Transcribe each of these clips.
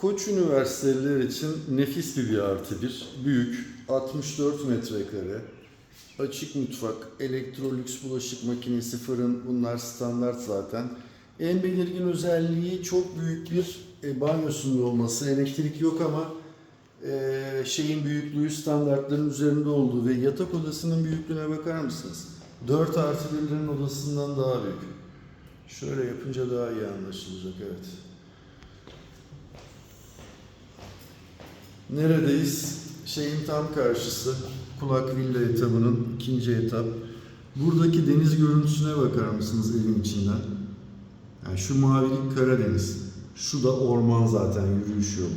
Koç üniversiteler için nefis bir bir artı bir. Büyük, 64 metrekare. Açık mutfak, elektrolüks bulaşık makinesi, fırın bunlar standart zaten. En belirgin özelliği çok büyük bir e, banyosunda olması. Elektrik yok ama e, şeyin büyüklüğü standartların üzerinde olduğu ve yatak odasının büyüklüğüne bakar mısınız? 4 artı birlerin odasından daha büyük. Şöyle yapınca daha iyi anlaşılacak evet. Neredeyiz? Şeyin tam karşısı. Kulak Villa etabının ikinci etap. Buradaki deniz görüntüsüne bakar mısınız evin içinden? Yani şu mavilik Karadeniz. Şu da orman zaten yürüyüş yolu.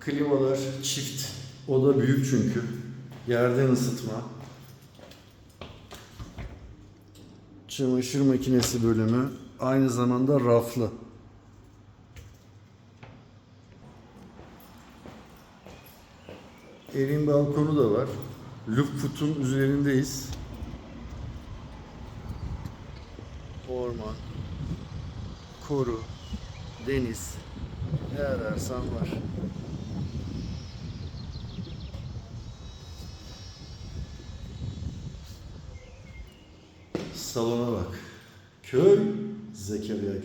Klimalar çift. O da büyük çünkü. Yerden ısıtma. Çamaşır makinesi bölümü. Aynı zamanda raflı. Evin balkonu da var. Lüpfut'un üzerindeyiz. Orman, koru, deniz, ne ararsan var. Salona bak. Köy, Zekeriya köy.